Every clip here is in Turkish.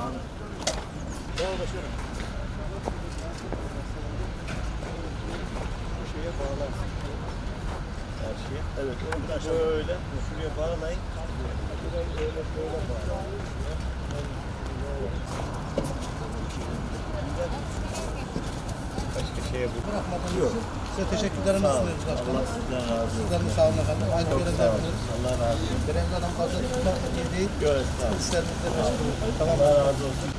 Tamam başkanım. Bu şeye bağlarsın. Evet. Böyle şuraya bağlayın. Böyle böyle bağlayın. Başka şeye bu. Yok. Size teşekkürlerimi sunuyoruz başkanım. Allah sizden razı olsun. Sizlerin sağ olun efendim. Aynı görev yapıyoruz. Allah razı olsun. Görevli adam fazla tutmak iyi değil. Evet, sağ olun. İşlerinizde meşgul olun. Tamam. Allah razı olsun.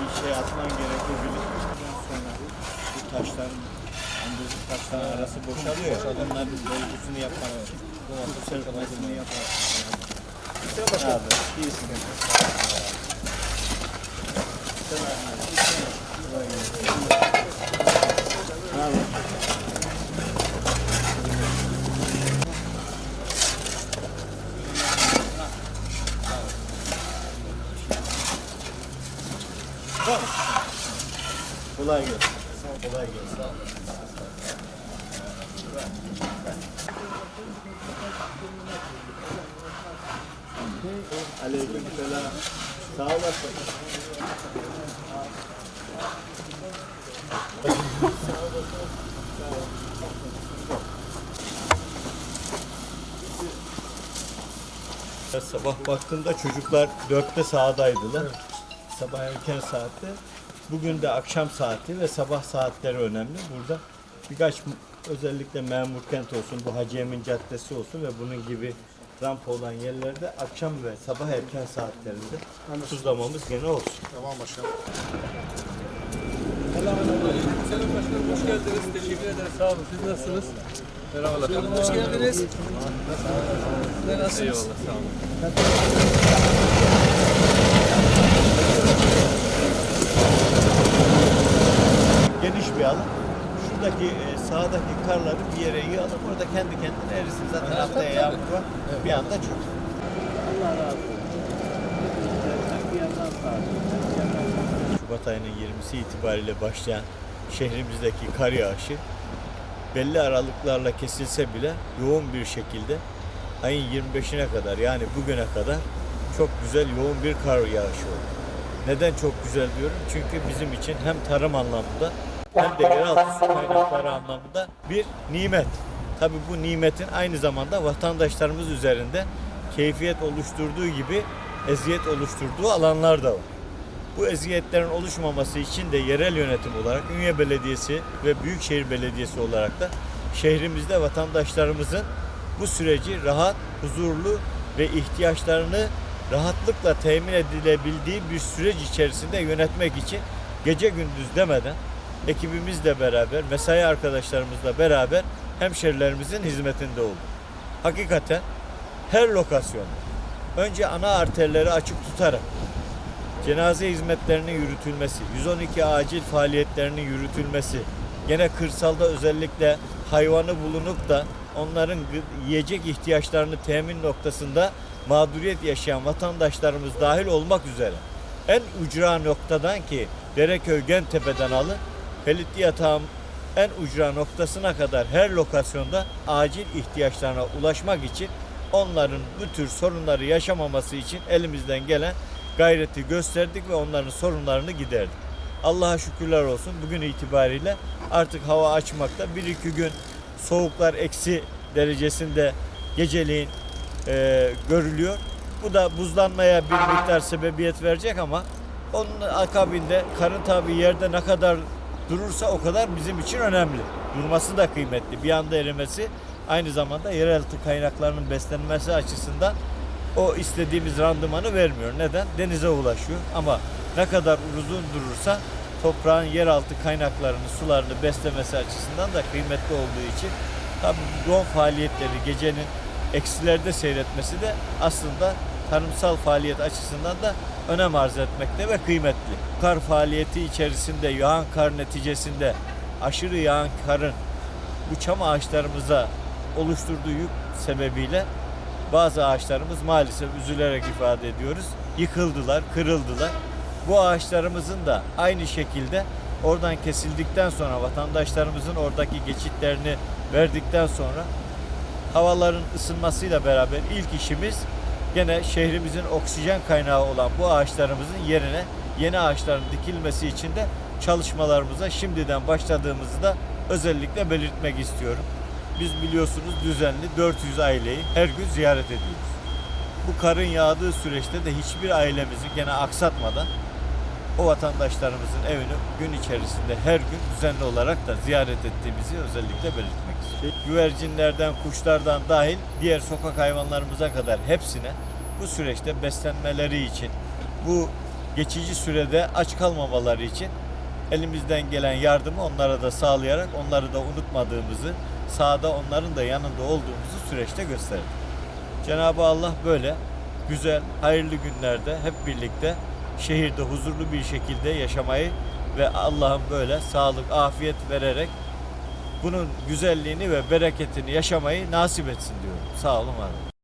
Bir şey atman gerekebilir. Sonra bu taşların bu taşların arası boşalıyor ya. Onların dolgusunu için. Bu serpmesini yapmak için. Abi, iyisin. Kolay gelsin. Kolay gelsin. Aleyküm selam. Sağ olasın. Sabah baktığımda çocuklar dörtte sahadaydılar. Sabah erken saatte. Bugün de akşam saati ve sabah saatleri önemli. Burada birkaç özellikle memur kent olsun, bu Hacı Emin Caddesi olsun ve bunun gibi rampa olan yerlerde akşam ve sabah erken saatlerinde tuzlamamız gene olsun. Tamam başkanım. Selam başkanım, hoş geldiniz. Teşekkür ederim. Sağ olun. Siz nasılsınız? Merhabalar. Hoş geldiniz. Siz de nasılsınız? Eyvallah, sağ olun. Geniş bir alan. Şuradaki e, sağdaki karları bir yere yığalım. Orada kendi kendine erisin. Zaten haftaya yağmur var. Bir anda çok. Allah razı olsun. Şubat ayının 20'si itibariyle başlayan şehrimizdeki kar yağışı belli aralıklarla kesilse bile yoğun bir şekilde ayın 25'ine kadar yani bugüne kadar çok güzel yoğun bir kar yağışı oldu. Neden çok güzel diyorum? Çünkü bizim için hem tarım anlamında hem de yeraltı su kaynakları anlamında bir nimet. Tabii bu nimetin aynı zamanda vatandaşlarımız üzerinde keyfiyet oluşturduğu gibi eziyet oluşturduğu alanlar da var. Bu eziyetlerin oluşmaması için de yerel yönetim olarak Ünye Belediyesi ve Büyükşehir Belediyesi olarak da şehrimizde vatandaşlarımızın bu süreci rahat, huzurlu ve ihtiyaçlarını rahatlıkla temin edilebildiği bir süreç içerisinde yönetmek için gece gündüz demeden ekibimizle beraber, mesai arkadaşlarımızla beraber hemşerilerimizin hizmetinde olduk. Hakikaten her lokasyonda önce ana arterleri açık tutarak cenaze hizmetlerinin yürütülmesi, 112 acil faaliyetlerinin yürütülmesi, gene kırsalda özellikle hayvanı bulunup da onların yiyecek ihtiyaçlarını temin noktasında mağduriyet yaşayan vatandaşlarımız dahil olmak üzere en ucra noktadan ki Dereköy Gentepe'den alın Pelitli Yatağın en ucra noktasına kadar her lokasyonda acil ihtiyaçlarına ulaşmak için onların bu tür sorunları yaşamaması için elimizden gelen gayreti gösterdik ve onların sorunlarını giderdik. Allah'a şükürler olsun bugün itibariyle artık hava açmakta. Bir iki gün soğuklar eksi derecesinde geceliğin e, görülüyor. Bu da buzlanmaya bir miktar sebebiyet verecek ama onun akabinde karın tabi yerde ne kadar durursa o kadar bizim için önemli. Durması da kıymetli. Bir anda erimesi aynı zamanda yeraltı kaynaklarının beslenmesi açısından o istediğimiz randımanı vermiyor. Neden? Denize ulaşıyor ama ne kadar uzun durursa toprağın yeraltı kaynaklarını, sularını beslemesi açısından da kıymetli olduğu için tabii yoğun faaliyetleri gecenin eksilerde seyretmesi de aslında tarımsal faaliyet açısından da önem arz etmekte ve kıymetli. Kar faaliyeti içerisinde yağan kar neticesinde aşırı yağan karın bu çam ağaçlarımıza oluşturduğu yük sebebiyle bazı ağaçlarımız maalesef üzülerek ifade ediyoruz. Yıkıldılar, kırıldılar. Bu ağaçlarımızın da aynı şekilde oradan kesildikten sonra vatandaşlarımızın oradaki geçitlerini verdikten sonra havaların ısınmasıyla beraber ilk işimiz gene şehrimizin oksijen kaynağı olan bu ağaçlarımızın yerine yeni ağaçların dikilmesi için de çalışmalarımıza şimdiden başladığımızı da özellikle belirtmek istiyorum. Biz biliyorsunuz düzenli 400 aileyi her gün ziyaret ediyoruz. Bu karın yağdığı süreçte de hiçbir ailemizi gene aksatmadan o vatandaşlarımızın evini gün içerisinde her gün düzenli olarak da ziyaret ettiğimizi özellikle belirtmek. Güvercinlerden, kuşlardan dahil diğer sokak hayvanlarımıza kadar hepsine bu süreçte beslenmeleri için, bu geçici sürede aç kalmamaları için elimizden gelen yardımı onlara da sağlayarak onları da unutmadığımızı, sahada onların da yanında olduğumuzu süreçte gösterdik. Cenab-ı Allah böyle güzel, hayırlı günlerde hep birlikte şehirde huzurlu bir şekilde yaşamayı ve Allah'ın böyle sağlık, afiyet vererek bunun güzelliğini ve bereketini yaşamayı nasip etsin diyorum. Sağ olun, var olun.